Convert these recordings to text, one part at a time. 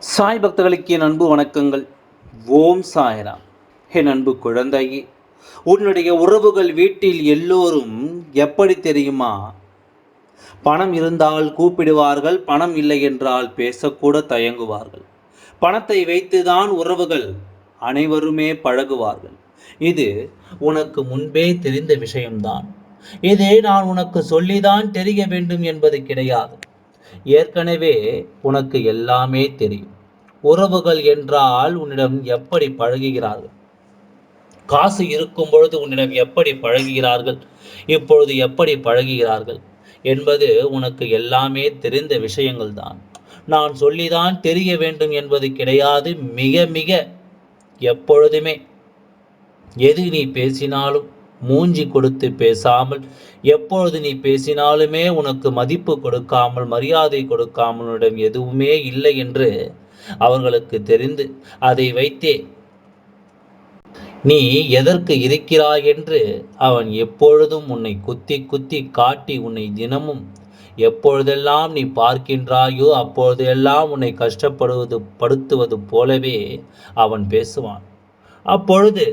சாய் பக்தர்களுக்கு என் அன்பு வணக்கங்கள். ஓம் சாய்ராம். என் அன்பு குழந்தையே உன்னுடைய உறவுகள் வீட்டில் எல்லோரும் எப்படி தெரியுமா? பணம் இருந்தால் கூப்பிடுவார்கள் பணம் இல்லை என்றால் பேசக்கூட தயங்குவார்கள். பணத்தை வைத்துதான் உறவுகள் அனைவருமே பழகுவார்கள். இது உனக்கு முன்பே தெரிந்த விஷயம்தான். இதே நான் உனக்கு சொல்லிதான் தெரிய வேண்டும் என்பது கிடையாது. ஏற்கனவே உனக்கு எல்லாமே தெரியும். உறவுகள் என்றால் உன்னிடம் எப்படி பழகுகிறார்கள்? காசு இருக்கும் பொழுது உன்னிடம் எப்படி பழகுகிறார்கள்? இப்பொழுது எப்படி பழகுகிறார்கள்? என்பது உனக்கு எல்லாமே தெரிந்த விஷயங்கள் தான் நான் சொல்லிதான் தெரிய வேண்டும் என்பது கிடையாது. மிக மிக எப்பொழுதுமே. எது நீ பேசினாலும் மூஞ்சி கொடுத்து பேசாமல் எப்பொழுது நீ பேசினாலுமே உனக்கு மதிப்பு கொடுக்காமல் மரியாதை கொடுக்காமல் உன்னிடம் எதுவுமே இல்லை என்று அவர்களுக்கு தெரிந்து அதை வைத்தே நீ எதற்கு இருக்கிறாய்? என்று அவன் எப்பொழுதும் உன்னை குத்தி குத்தி காட்டி உன்னை தினமும் எப்பொழுதெல்லாம் நீ பார்க்கின்றாயோ அப்பொழுதெல்லாம் உன்னை கஷ்டப்படுவது படுத்துவது போலவே அவன் பேசுவான். அப்பொழுது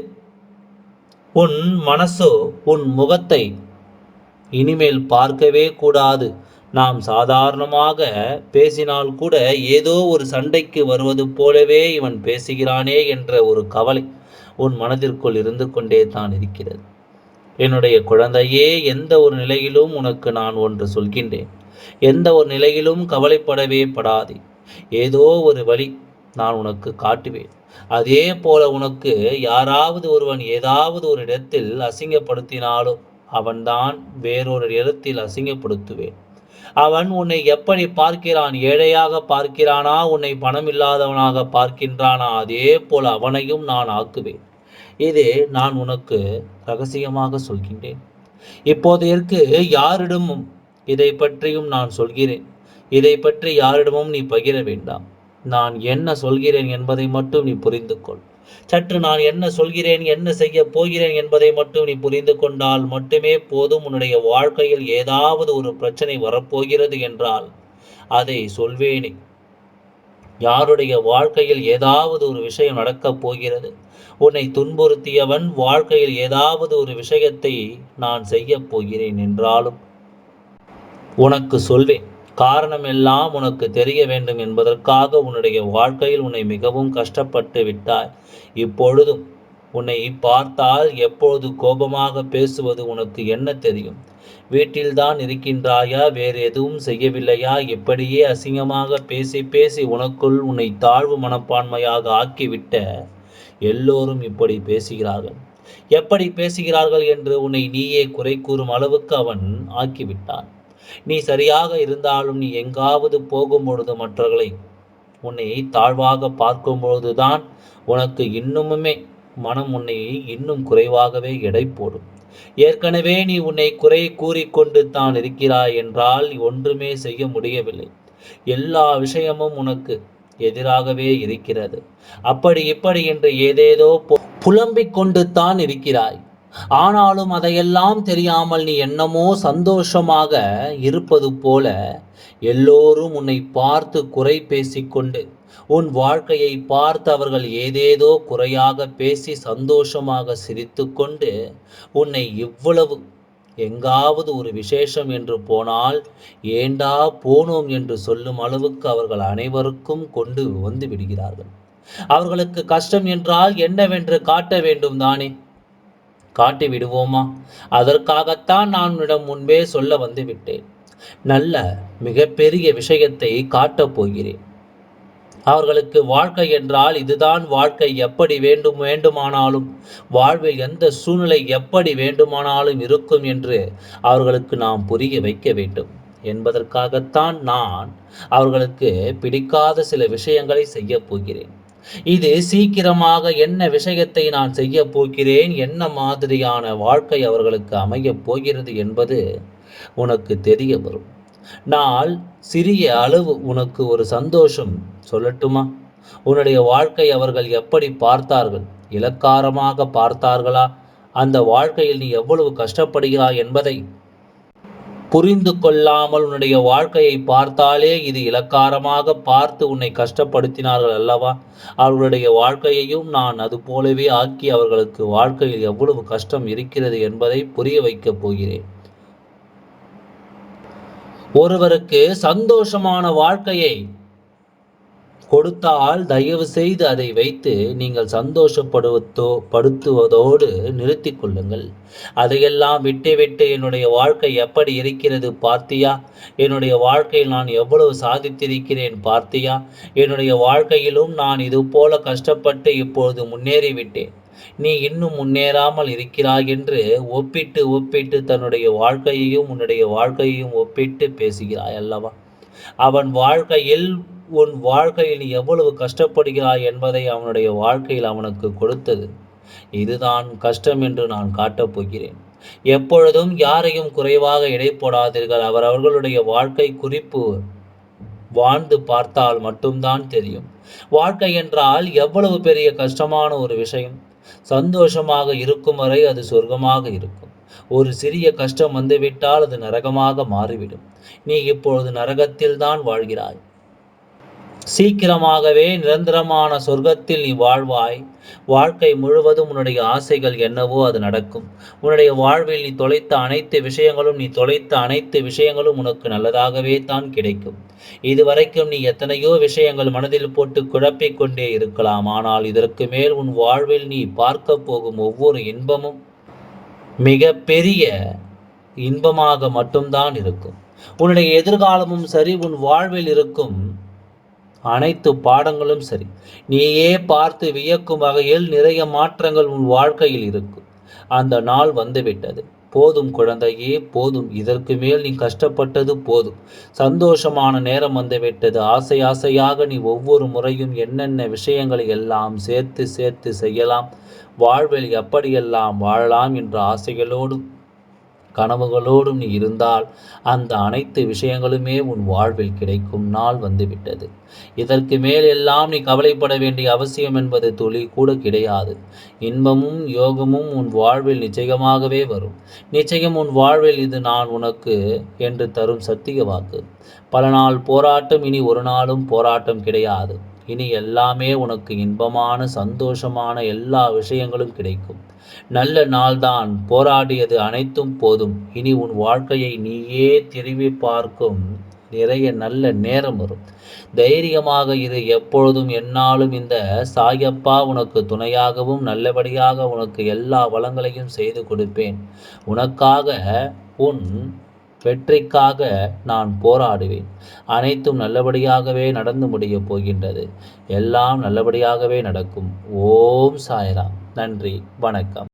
உன் மனசோ உன் முகத்தை இனிமேல் பார்க்கவே கூடாது. நாம் சாதாரணமாக பேசினால் கூட ஏதோ ஒரு சண்டைக்கு வருவது போலவே இவன் பேசுகிறானே என்ற ஒரு கவலை உன் மனதிற்குள் இருந்து கொண்டே தான் இருக்கிறது. என்னுடைய குழந்தையே எந்த ஒரு நிலையிலும் உனக்கு நான் ஒன்று சொல்கின்றேன். எந்த ஒரு நிலையிலும் கவலைப்படவே படாதே. ஏதோ ஒரு வழி நான் உனக்கு காட்டுவேன். அதே போல உனக்கு யாராவது ஒருவன் ஏதாவது ஒரு இடத்தில் அசிங்கப்படுத்தினாலோ அவன்தான் வேறொரு இடத்தில் அசிங்கப்படுத்துவேன். அவன் உன்னை எப்படி பார்க்கிறான்? ஏழையாக பார்க்கிறானா? உன்னை பணம் இல்லாதவனாக பார்க்கின்றானா? அதே போல் அவனையும் நான் ஆக்குவேன். இது நான் உனக்கு ரகசியமாக சொல்கின்றேன். இப்போதைக்கு யாரிடமும் இதை பற்றியும் நான் சொல்கிறேன். இதை பற்றி யாரிடமும் நீ பகிர வேண்டாம். நான் என்ன சொல்கிறேன் என்பதை மட்டும் நீ புரிந்து கொள் சற்று நான் என்ன சொல்கிறேன் என்ன செய்ய போகிறேன் என்பதை மட்டும் நீ புரிந்து கொண்டால் மட்டுமே போதும். உன்னுடைய வாழ்க்கையில் ஏதாவது ஒரு பிரச்சனை வரப்போகிறது என்றால் அதை சொல்வேனே. யாருடைய வாழ்க்கையில் ஏதாவது ஒரு விஷயம் நடக்கப் போகிறது? உன்னை துன்புறுத்தியவன் வாழ்க்கையில் ஏதாவது ஒரு விஷயத்தை நான் செய்யப் போகிறேன் என்றாலும் உனக்கு சொல்வேன். காரணம் எல்லாம் உனக்கு தெரிய வேண்டும் என்பதற்காக உன்னுடைய வாழ்க்கையில் உன்னை மிகவும் கஷ்டப்பட்டு விட்டாய். இப்பொழுதும் உன்னை பார்த்தால் எப்பொழுது கோபமாக பேசுவது உனக்கு என்ன தெரியும்? வீட்டில்தான் இருக்கின்றாயா? வேறு எதுவும் செய்யவில்லையா? இப்படியே அசிங்கமாக பேசி பேசி உனக்குள் உன்னை தாழ்வு மனப்பான்மையாக ஆக்கிவிட்ட எல்லோரும் இப்படி பேசுகிறார்கள். எப்படி பேசுகிறார்கள் என்று உன்னை நீயே குறை கூறும் அளவுக்கு அவன் ஆக்கிவிட்டான். நீ சரியாக இருந்தாலும் நீ எங்காவது போகும் பொழுது மற்றவர்களை உன்னை தாழ்வாக பார்க்கும் பொழுதுதான் உனக்கு இன்னுமுமே மனம் உன்னை இன்னும் குறைவாகவே எடை போடும். ஏற்கனவே நீ உன்னை குறை கூறிக்கொண்டு தான் இருக்கிறாய் என்றால் ஒன்றுமே செய்ய முடியவில்லை. எல்லா விஷயமும் உனக்கு எதிராகவே இருக்கிறது. அப்படி இப்படி என்று ஏதேதோ புலம்பிக் கொண்டு தான் இருக்கிறாய். ஆனாலும் அதையெல்லாம் தெரியாமல் நீ என்னமோ சந்தோஷமாக இருப்பது போல எல்லோரும் உன்னை பார்த்து குறை பேசிக்கொண்டு உன் வாழ்க்கையை பார்த்து அவர்கள் ஏதேதோ குறையாக பேசி சந்தோஷமாக சிரித்துக்கொண்டு உன்னை இவ்வளவு எங்காவது ஒரு விசேஷம் என்று போனால் ஏண்டா போனோம் என்று சொல்லும் அளவுக்கு அவர்கள் அனைவருக்கும் கொண்டு வந்து விடுகிறார்கள். அவர்களுக்கு கஷ்டம் என்றால் என்னவென்று காட்ட வேண்டும் தானே காட்டி விடுவோமா? அதற்காகத்தான் நான் உன்னிடம் முன்பே சொல்ல வந்து விட்டேன். நல்ல மிகப்பெரிய விஷயத்தை காட்டப் போகிறேன். அவர்களுக்கு வாழ்க்கை என்றால் இதுதான் வாழ்க்கை. எப்படி வேண்டும் வேண்டுமானாலும் வாழ்வில் எந்த சூழ்நிலை எப்படி வேண்டுமானாலும் இருக்கும் என்று அவர்களுக்கு நாம் புரிய வைக்க வேண்டும். என்பதற்காகத்தான் நான் அவர்களுக்கு பிடிக்காத சில விஷயங்களை செய்ய போகிறேன். இது சீக்கிரமாக என்ன விஷயத்தை நான் செய்ய போகிறேன்? என்ன மாதிரியான வாழ்க்கை அவர்களுக்கு அமையப் போகிறது என்பது உனக்கு தெரிய வரும் நாள் சிறிய அளவு உனக்கு ஒரு சந்தோஷம் சொல்லட்டுமா? உன்னுடைய வாழ்க்கை அவர்கள் எப்படி பார்த்தார்கள்? இலக்காரமாக பார்த்தார்களா? அந்த வாழ்க்கையில் நீ எவ்வளவு கஷ்டப்படுகிறாய் என்பதை புரிந்து கொள்ளாமல் உன்னுடைய வாழ்க்கையை பார்த்தாலே இது இலக்காரமாக பார்த்து உன்னை கஷ்டப்படுத்தினார்கள் அல்லவா? அவர்களுடைய வாழ்க்கையையும் நான் அது போலவே ஆக்கி அவர்களுக்கு வாழ்க்கையில் எவ்வளவு கஷ்டம் இருக்கிறது என்பதை புரிய வைக்கப் போகிறேன். ஒருவருக்கு சந்தோஷமான வாழ்க்கையை கொடுத்தால் தயவு செய்து அதை வைத்து நீங்கள் சந்தோஷப்படுவதோ படுத்துவதோடு நிறுத்தி கொள்ளுங்கள். அதையெல்லாம் விட்டு விட்டு என்னுடைய வாழ்க்கை எப்படி இருக்கிறது பார்த்தியா? என்னுடைய வாழ்க்கையில் நான் எவ்வளவு சாதித்திருக்கிறேன் பார்த்தியா? என்னுடைய வாழ்க்கையிலும் நான் இது போல கஷ்டப்பட்டு இப்பொழுது முன்னேறிவிட்டேன். நீ இன்னும் முன்னேறாமல் இருக்கிறாய் என்று ஒப்பிட்டு ஒப்பிட்டு தன்னுடைய வாழ்க்கையையும் உன்னுடைய வாழ்க்கையையும் ஒப்பிட்டு பேசுகிறாய் அல்லவா? அவன் வாழ்க்கையில் உன் வாழ்க்கையில் எவ்வளவு கஷ்டப்படுகிறாய் என்பதை அவனுடைய வாழ்க்கையில் அவனுக்கு கொடுத்தது. இதுதான் கஷ்டம் என்று நான் காட்டப் போகிறேன். எப்பொழுதும் யாரையும் குறைவாக இடை போடாதீர்கள் அவர் அவர்களுடைய வாழ்க்கை குறிப்பு வாழ்ந்து பார்த்தால் மட்டும்தான் தெரியும். வாழ்க்கை என்றால் எவ்வளவு பெரிய கஷ்டமான ஒரு விஷயம். சந்தோஷமாக இருக்கும் வரை அது சொர்க்கமாக இருக்கும். ஒரு சிறிய கஷ்டம் வந்துவிட்டால் அது நரகமாக மாறிவிடும். நீ இப்பொழுது நரகத்தில் தான் வாழ்கிறாய். சீக்கிரமாகவே நிரந்தரமான சொர்க்கத்தில் நீ வாழ்வாய். வாழ்க்கை முழுவதும் உன்னுடைய ஆசைகள் என்னவோ அது நடக்கும். உன்னுடைய வாழ்வில் நீ தொலைத்த அனைத்து விஷயங்களும் நீ தொலைத்த அனைத்து விஷயங்களும் உனக்கு நல்லதாகவே தான் கிடைக்கும். இதுவரைக்கும் நீ எத்தனையோ விஷயங்கள் மனதில் போட்டு குழப்பிக் கொண்டே இருக்கலாம். ஆனால் இதற்கு மேல் உன் வாழ்வில் நீ பார்க்க போகும் ஒவ்வொரு இன்பமும் மிக பெரிய இன்பமாக மட்டும்தான் இருக்கும். உன்னுடைய எதிர்காலமும் சரி உன் வாழ்வில் இருக்கும் அனைத்து பாடங்களும் சரி. நீயே பார்த்து வியக்கும் வகையில் நிறைய மாற்றங்கள் உன் வாழ்க்கையில் இருக்கும் அந்த நாள் வந்துவிட்டது. போதும் குழந்தையே போதும். இதற்கு மேல் நீ கஷ்டப்பட்டது போதும். சந்தோஷமான நேரம் வந்துவிட்டது. ஆசை ஆசையாக நீ ஒவ்வொரு முறையும் என்னென்ன விஷயங்களை எல்லாம் சேர்த்து சேர்த்து செய்யலாம். வாழ்வில் எப்படியெல்லாம் வாழலாம் என்ற ஆசைகளோடு கனவுகளோடும் நீ இருந்தால் அந்த அனைத்து விஷயங்களுமே உன் வாழ்வில் கிடைக்கும். நாள் வந்துவிட்டது. இதற்கு மேல் எல்லாம் நீ கவலைப்பட வேண்டிய அவசியம் என்பது துளி கூட கிடையாது. இன்பமும் யோகமும் உன் வாழ்வில் நிச்சயமாகவே வரும். நிச்சயம் உன் வாழ்வில் இது நான் உனக்கு என்று தரும் சத்திய வாக்கு பல நாள் போராட்டம் இனி ஒரு நாளும் போராட்டம் கிடையாது. இனி எல்லாமே உனக்கு இன்பமான சந்தோஷமான எல்லா விஷயங்களும் கிடைக்கும். நல்ல நாள்தான் போராடியது அனைத்தும் போதும். இனி உன் வாழ்க்கையை நீயே திரும்பி பார்க்கும் நிறைய நல்ல நேரம் வரும். தைரியமாக இரு எப்பொழுதும் என்னாலும் இந்த சாயப்பா உனக்கு துணையாகவும் நல்லபடியாக உனக்கு எல்லா வளங்களையும் செய்து கொடுப்பேன். உனக்காக உன் வெற்றிக்காக நான் போராடுவேன். அனைத்தும் நல்லபடியாகவே நடந்து முடியப் போகின்றது. எல்லாம் நல்லபடியாகவே நடக்கும். ஓம் சாய்ராம். நன்றி. வணக்கம்.